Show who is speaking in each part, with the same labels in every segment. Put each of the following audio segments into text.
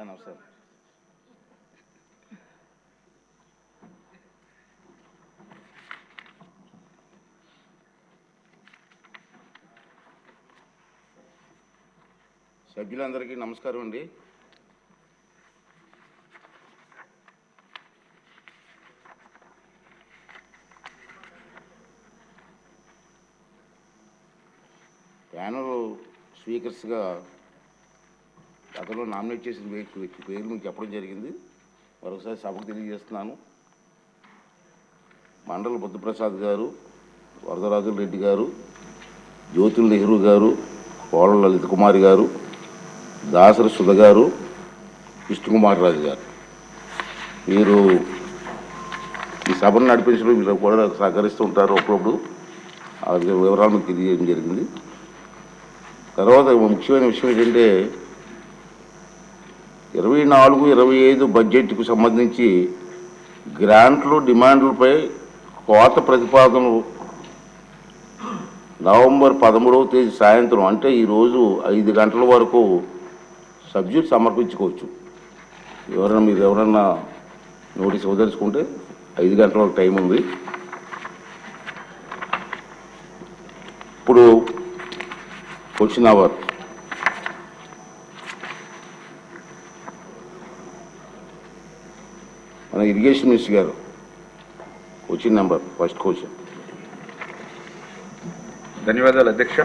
Speaker 1: Ah, నమస్కారం సభ్యులందరికీ నమస్కారం అండి. ప్యానల్ స్పీకర్స్గా గతంలో నామినేట్ చేసిన వ్యక్తి పేరు మీకు చెప్పడం జరిగింది. మరొకసారి సభకు తెలియజేస్తున్నాను. మండల బుద్ధప్రసాద్ గారు వరదరాజుల రెడ్డి గారు జ్యోతుల్ నెహ్రూ గారు కోళ్ళ లలిత కుమారి గారు దాసర సుధ గారు విష్ణుకుమార్ రాజు గారు. మీరు ఈ సభను నడిపించడం మీరు కూడా సహకరిస్తూ ఉంటారు అప్పుడప్పుడు. ఆ వివరాలు మీకు తెలియజేయడం జరిగింది. తర్వాత ముఖ్యమైన విషయం ఏంటంటే ఇరవై నాలుగు ఇరవై ఐదు బడ్జెట్కు సంబంధించి గ్రాంట్లు డిమాండ్లపై కోత ప్రతిపాదనలు నవంబర్ పదమూడవ తేదీ సాయంత్రం అంటే ఈరోజు ఐదు గంటల వరకు సబ్జెక్ట్ సమర్పించుకోవచ్చు. ఎవరైనా మీరు ఎవరన్నా నోటీస్ వదలుచుకుంటే ఐదు గంటల వరకు టైం ఉంది. ఇప్పుడు క్వశ్చన్ అవర్. ఇరిగేషన్ మినిస్టర్ గారు క్వశ్చన్ నెంబర్ ఫస్ట్ క్వశ్చన్.
Speaker 2: ధన్యవాదాలు అధ్యక్ష.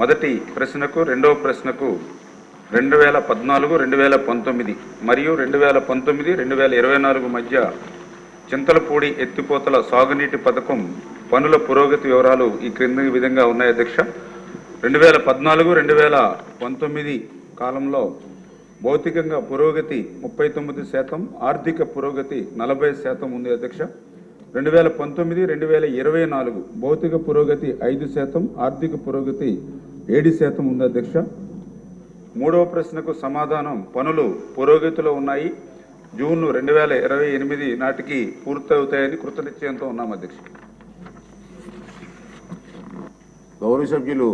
Speaker 2: మొదటి ప్రశ్నకు రెండవ ప్రశ్నకు రెండు వేల పద్నాలుగు రెండు వేల పంతొమ్మిది మరియు రెండు వేల పంతొమ్మిది రెండు వేల ఇరవై నాలుగు మధ్య చింతలపూడి ఎత్తిపోతల సాగునీటి పథకం పనుల పురోగతి వివరాలు ఈ క్రింది విధంగా ఉన్నాయి అధ్యక్ష. రెండు వేల పద్నాలుగు రెండు వేల పంతొమ్మిది కాలంలో భౌతికంగా పురోగతి ముప్పై తొమ్మిది శాతం ఆర్థిక పురోగతి నలభై శాతం ఉంది అధ్యక్ష. రెండు వేల పంతొమ్మిది రెండు వేల ఇరవై నాలుగు భౌతిక పురోగతి ఐదు శాతం ఆర్థిక పురోగతి ఏడు శాతం ఉంది అధ్యక్ష. మూడవ ప్రశ్నకు సమాధానం పనులు పురోగతిలో ఉన్నాయి. జూన్ రెండు వేల ఇరవై ఎనిమిది నాటికి పూర్తవుతాయని కృతనిశ్చయంతో ఉన్నాం అధ్యక్ష.
Speaker 1: గౌరవ సభ్యులు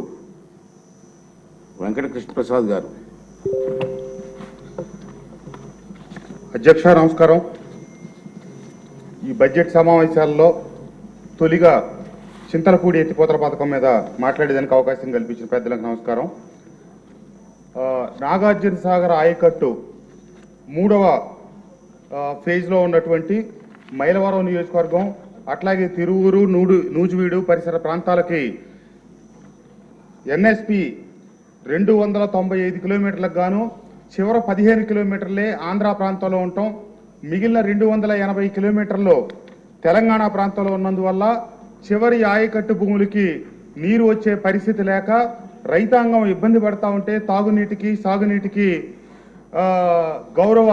Speaker 1: వెంకటకృష్ణ ప్రసాద్ గారు.
Speaker 3: అధ్యక్ష నమస్కారం. ఈ బడ్జెట్ సమావేశాల్లో తొలిగా చింతలపూడి ఎత్తిపోతల పథకం మీద మాట్లాడేదానికి అవకాశం కల్పించిన పెద్దలకు నమస్కారం. నాగార్జున సాగర్ ఆయకట్టు మూడవ ఫేజ్లో ఉన్నటువంటి మైలవరం నియోజకవర్గం అట్లాగే తిరువురు నూడు నూజివీడు పరిసర ప్రాంతాలకి ఎన్ఎస్పి రెండు వందల తొంభై ఐదు కిలోమీటర్లకు గాను చివర పదిహేను కిలోమీటర్లే ఆంధ్ర ప్రాంతంలో ఉంటాం. మిగిలిన రెండు వందల ఎనభై కిలోమీటర్లు తెలంగాణ ప్రాంతంలో ఉన్నందువల్ల చివరి ఆయకట్టు భూములకి నీరు వచ్చే పరిస్థితి లేక రైతాంగం ఇబ్బంది పడతా ఉంటే తాగునీటికి సాగునీటికి గౌరవ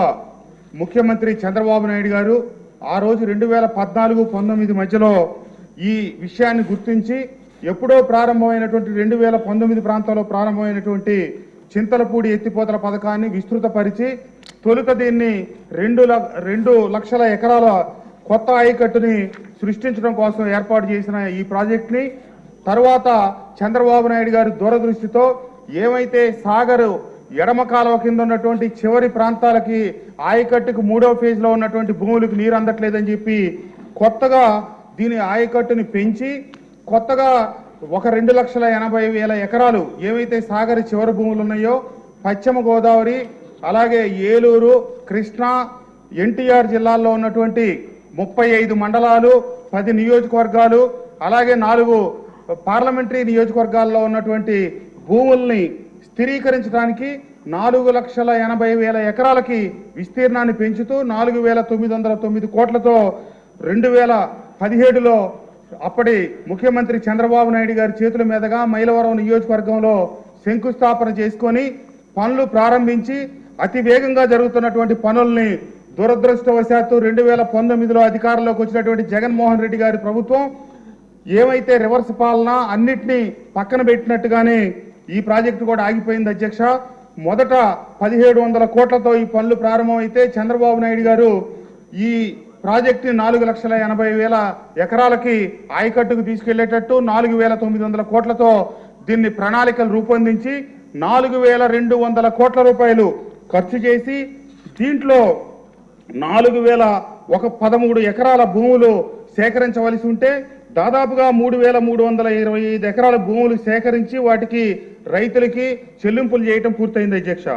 Speaker 3: ముఖ్యమంత్రి చంద్రబాబు నాయుడు గారు ఆ రోజు రెండు వేల పద్నాలుగు పంతొమ్మిది మధ్యలో ఈ విషయాన్ని గుర్తించి ఎప్పుడో ప్రారంభమైనటువంటి రెండు వేల పంతొమ్మిది ప్రాంతంలో ప్రారంభమైనటువంటి చింతలపూడి ఎత్తిపోతల పథకాన్ని విస్తృతపరిచి తొలుత దీన్ని రెండు ల- రెండు లక్షల ఎకరాల కొత్త ఆయకట్టుని సృష్టించడం కోసం ఏర్పాటు చేసిన ఈ ప్రాజెక్ట్ని తర్వాత చంద్రబాబు నాయుడు గారి దూరదృష్టితో ఏమైతే సాగరు ఎడమ కాలువ కింద ఉన్నటువంటి చివరి ప్రాంతాలకి ఆయకట్టుకు మూడో ఫేజ్లో ఉన్నటువంటి భూములకు నీరు అందట్లేదని చెప్పి కొత్తగా దీని ఆయకట్టుని పెంచి కొత్తగా ఒక రెండు లక్షల ఎనభై వేల ఎకరాలు ఏవైతే సాగర్ చివరి భూములు ఉన్నాయో పశ్చిమ గోదావరి అలాగే ఏలూరు కృష్ణా ఎన్టీఆర్ జిల్లాల్లో ఉన్నటువంటి ముప్పై ఐదు మండలాలు పది నియోజకవర్గాలు అలాగే నాలుగు పార్లమెంటరీ నియోజకవర్గాల్లో ఉన్నటువంటి భూముల్ని స్థిరీకరించడానికి నాలుగు లక్షల ఎనభై వేల ఎకరాలకి విస్తీర్ణాన్ని పెంచుతూ నాలుగు వేల తొమ్మిది వందల తొమ్మిది కోట్లతో రెండు వేల పదిహేడులో అప్పటి ముఖ్యమంత్రి చంద్రబాబు నాయుడు గారి చేతుల మీదుగా మైలవరం నియోజకవర్గంలో శంకుస్థాపన చేసుకొని పనులు ప్రారంభించి అతి వేగంగా జరుగుతున్నటువంటి పనుల్ని దురదృష్టవశాత్తు రెండు వేల పంతొమ్మిదిలో అధికారంలోకి వచ్చినటువంటి జగన్మోహన్ రెడ్డి గారి ప్రభుత్వం ఏమైతే రివర్స్ పాలన అన్నిటినీ పక్కన పెట్టినట్టుగానే ఈ ప్రాజెక్టు కూడా ఆగిపోయింది అధ్యక్ష. మొదట పదిహేడు వందల కోట్లతో ఈ పనులు ప్రారంభమైతే చంద్రబాబు నాయుడు గారు ఈ ప్రాజెక్టుని నాలుగు లక్షల ఎనభై వేల ఎకరాలకి ఆయకట్టుకు తీసుకెళ్ళేటట్టు నాలుగు వేల తొమ్మిది వందల కోట్లతో దీన్ని ప్రణాళికలు రూపొందించి నాలుగు వేల రెండు వందల కోట్ల రూపాయలు ఖర్చు చేసి దీంట్లో నాలుగు వేల ఒక పదమూడు ఎకరాల భూములు సేకరించవలసి ఉంటే దాదాపుగా మూడు వేల మూడు వందల ఇరవై ఐదు ఎకరాల భూములు సేకరించి వాటికి రైతులకి చెల్లింపులు చేయటం పూర్తయింది అధ్యక్ష.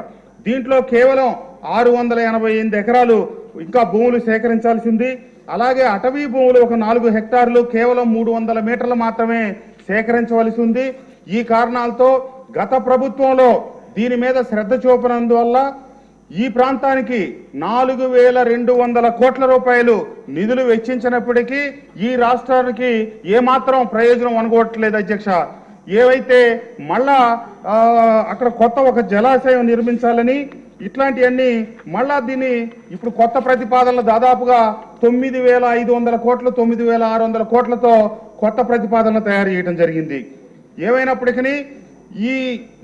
Speaker 3: దీంట్లో కేవలం ఆరు వందల ఎనభై ఎనిమిది ఎకరాలు ఇంకా భూములు సేకరించాల్సింది. అలాగే అటవీ భూములు ఒక నాలుగు హెక్టార్లు కేవలం మూడు వందల మీటర్లు మాత్రమే సేకరించవలసి ఉంది ఈ కారణాలతో గత ప్రభుత్వంలో దీని మీద శ్రద్ధ చూపినందువల్ల ఈ ప్రాంతానికి నాలుగు వేల రెండు వందల కోట్ల రూపాయలు నిధులు వెచ్చించినప్పటికీ ఈ రాష్ట్రానికి ఏమాత్రం ప్రయోజనం అనుకోవట్లేదు అధ్యక్ష. ఏవైతే మళ్ళా అక్కడ కొత్త ఒక జలాశయం నిర్మించాలని ఇట్లాంటివన్నీ మళ్ళా దీన్ని ఇప్పుడు కొత్త ప్రతిపాదనలు దాదాపుగా తొమ్మిది వేల ఐదు వందల కోట్లు తొమ్మిది వేల ఆరు వందల కోట్లతో కొత్త ప్రతిపాదనలు తయారు చేయడం జరిగింది. ఏమైనప్పటికీ ఈ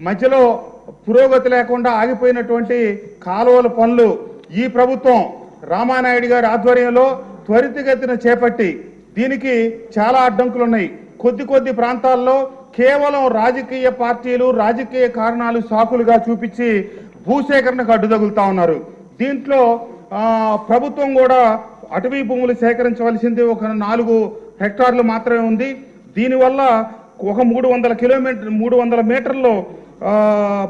Speaker 3: మధ్యలో పురోగతి లేకుండా ఆగిపోయినటువంటి కాలువల పనులు ఈ ప్రభుత్వం రామానాయుడు గారి ఆధ్వర్యంలో త్వరితగతిన చేపట్టి దీనికి చాలా అడ్డంకులు ఉన్నాయి కొద్ది కొద్ది ప్రాంతాల్లో కేవలం రాజకీయ పార్టీలు రాజకీయ కారణాలు సాకులుగా చూపించి భూసేకరణకు అడ్డు తగులుతా ఉన్నారు. దీంట్లో ప్రభుత్వం కూడా అటవీ భూములు సేకరించవలసింది ఒక నాలుగు హెక్టార్లు మాత్రమే ఉంది. దీనివల్ల ఒక మూడు వందల కిలోమీటర్ మూడు వందల మీటర్లు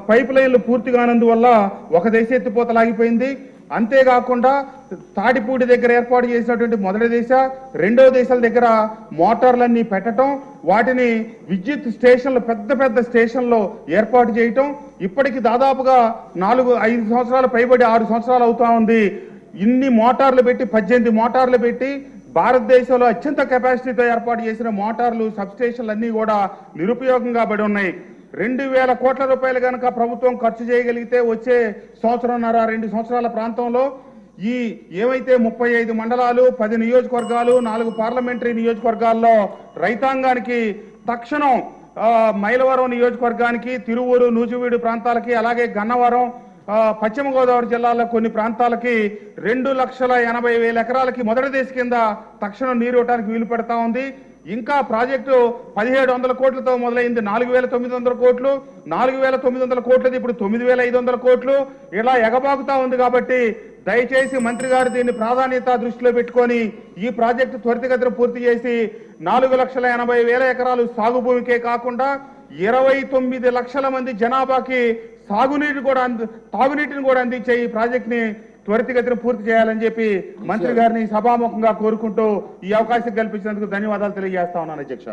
Speaker 3: పైప్ లైన్లు పూర్తి కానందువల్ల ఒక దేశ ఎత్తిపోతలాగిపోయింది. అంతేకాకుండా తాటిపూడి దగ్గర ఏర్పాటు చేసినటువంటి మొదటి దేశ రెండో దేశాల దగ్గర మోటార్లన్నీ పెట్టడం వాటిని విద్యుత్ స్టేషన్లు పెద్ద పెద్ద స్టేషన్లో ఏర్పాటు చేయటం ఇప్పటికి దాదాపుగా నాలుగు ఐదు సంవత్సరాలు పైబడి ఆరు సంవత్సరాలు అవుతా ఉంది. ఇన్ని మోటార్లు పెట్టి పద్దెనిమిది మోటార్లు పెట్టి భారతదేశంలో అత్యంత కెపాసిటీతో ఏర్పాటు చేసిన మోటార్లు సబ్స్టేషన్లు అన్నీ కూడా నిరుపయోగంగా పడి ఉన్నాయి. రెండు వేల కోట్ల రూపాయలు కనుక ప్రభుత్వం ఖర్చు చేయగలిగితే వచ్చే సంవత్సరంన్నర రెండు సంవత్సరాల ప్రాంతంలో ఈ ఏవైతే ముప్పై ఐదు మండలాలు పది నియోజకవర్గాలు నాలుగు పార్లమెంటరీ నియోజకవర్గాల్లో రైతాంగానికి తక్షణం మైలవరం నియోజకవర్గానికి తిరువూరు నూజివీడు ప్రాంతాలకి అలాగే గన్నవరం పశ్చిమ గోదావరి జిల్లాలో కొన్ని ప్రాంతాలకి రెండు లక్షల ఎనభై వేల ఎకరాలకి మొదటి దేశ కింద తక్షణం నీరు ఇవ్వడానికి వీలు పెడతా ఉంది. ఇంకా ప్రాజెక్టు పదిహేడు వందల కోట్లతో మొదలైంది నాలుగు వేల తొమ్మిది వందల కోట్లు. నాలుగు వేల తొమ్మిది వందల కోట్లది ఇప్పుడు తొమ్మిది వేల ఐదు వందల కోట్లు. ఇలా ఎగబాకుతా ఉంది కాబట్టి దయచేసి మంత్రి గారు దీన్ని ప్రాధాన్యత దృష్టిలో పెట్టుకొని ఈ ప్రాజెక్టు త్వరితగతిన పూర్తి చేసి నాలుగు లక్షల ఎనభై వేల ఎకరాలు సాగు భూమికే కాకుండా ఇరవై తొమ్మిది లక్షల మంది జనాభాకి సాగునీటి కూడా అంది తాగునీటిని కూడా అందించే ఈ ప్రాజెక్ట్ని త్వరితగతిన పూర్తి చేయాలని చెప్పి మంత్రి గారిని సభాముఖంగా కోరుకుంటూ ఈ అవకాశం కల్పించినందుకు ధన్యవాదాలు తెలియజేస్తా ఉన్నాను అధ్యక్ష.